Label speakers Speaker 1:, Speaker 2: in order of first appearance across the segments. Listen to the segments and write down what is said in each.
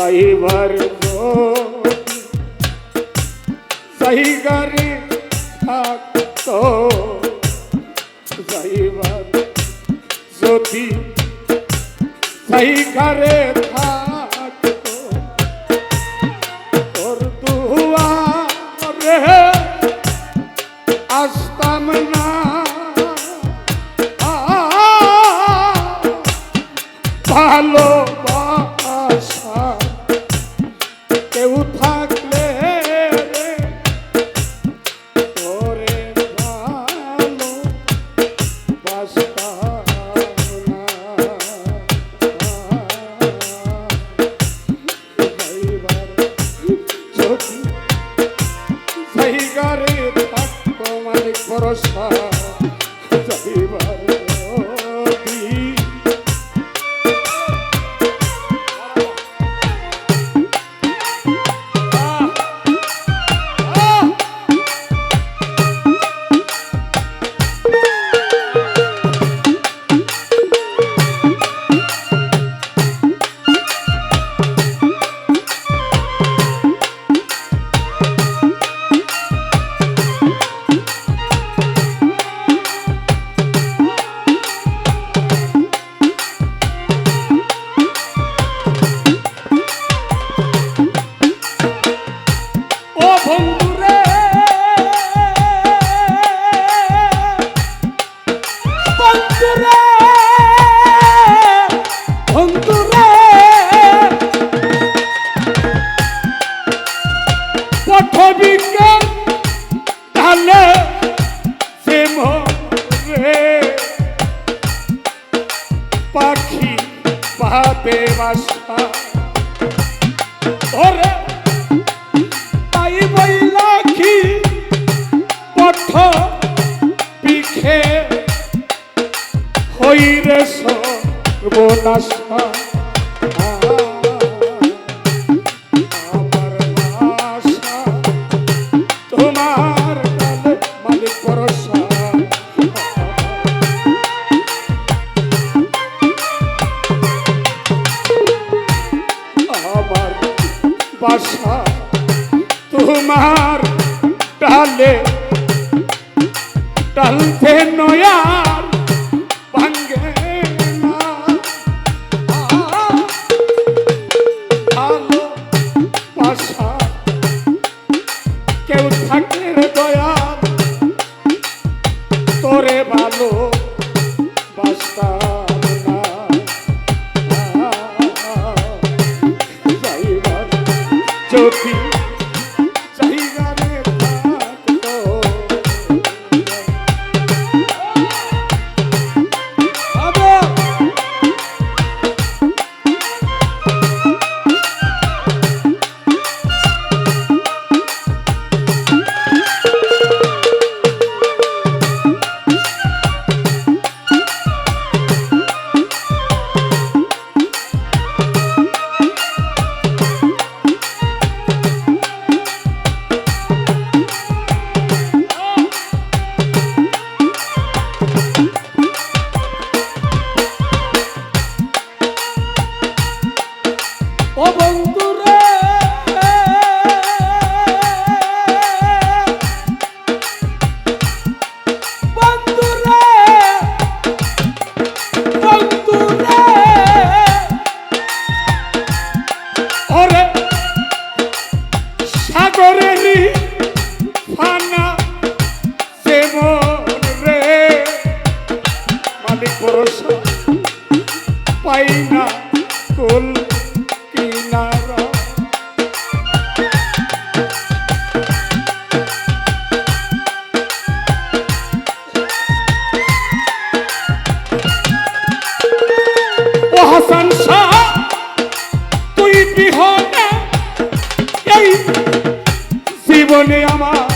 Speaker 1: सही भर दो सही कर तो सही भर ज्योति सही करे লাশা বাসা তোমার টালে টালতে নয়া ভরসা পাই না কোল কিনারা। ও হাসান শাহ তুই বিহনে এই জীবনে আমার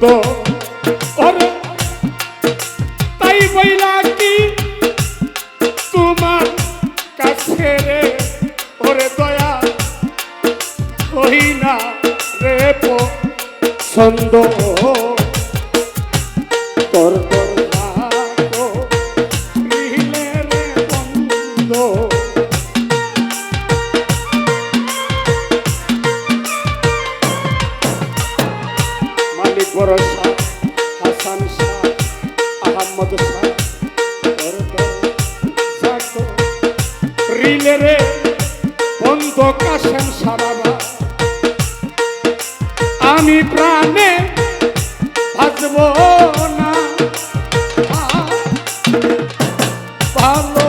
Speaker 1: তো আমি প্রাণে ভাসব না। ভালো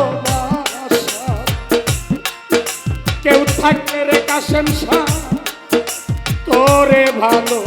Speaker 1: কেউ থাকলে রে কাশেম শাহ তোরে ভালো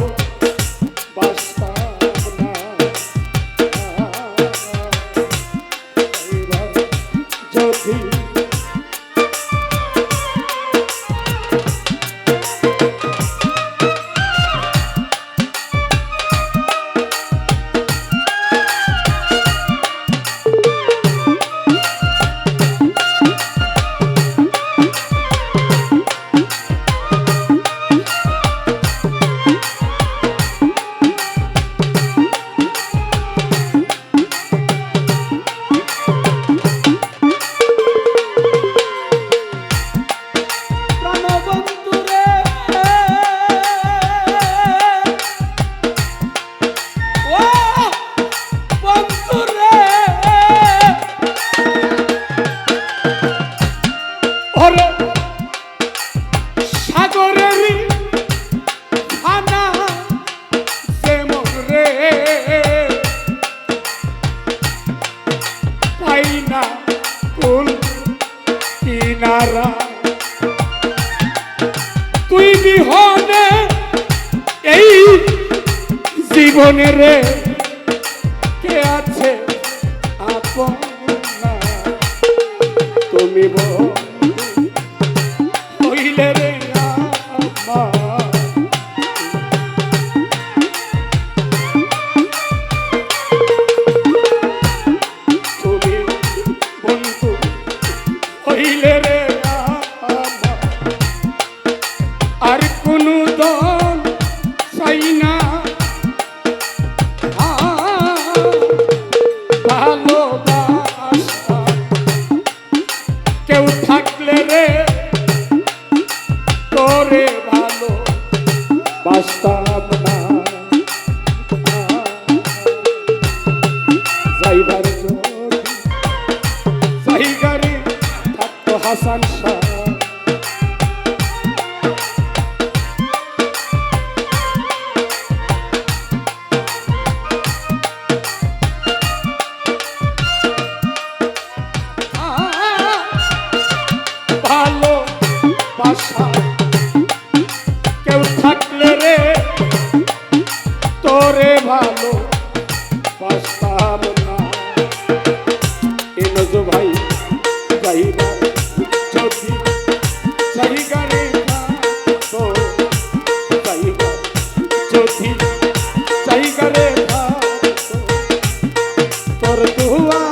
Speaker 1: পাই না ফুল কিনারা। তুই বিহনে এই জীবনে রে কে আছে আপন তুমি বইলে রে আমার। sunshine. তোর দুয়া।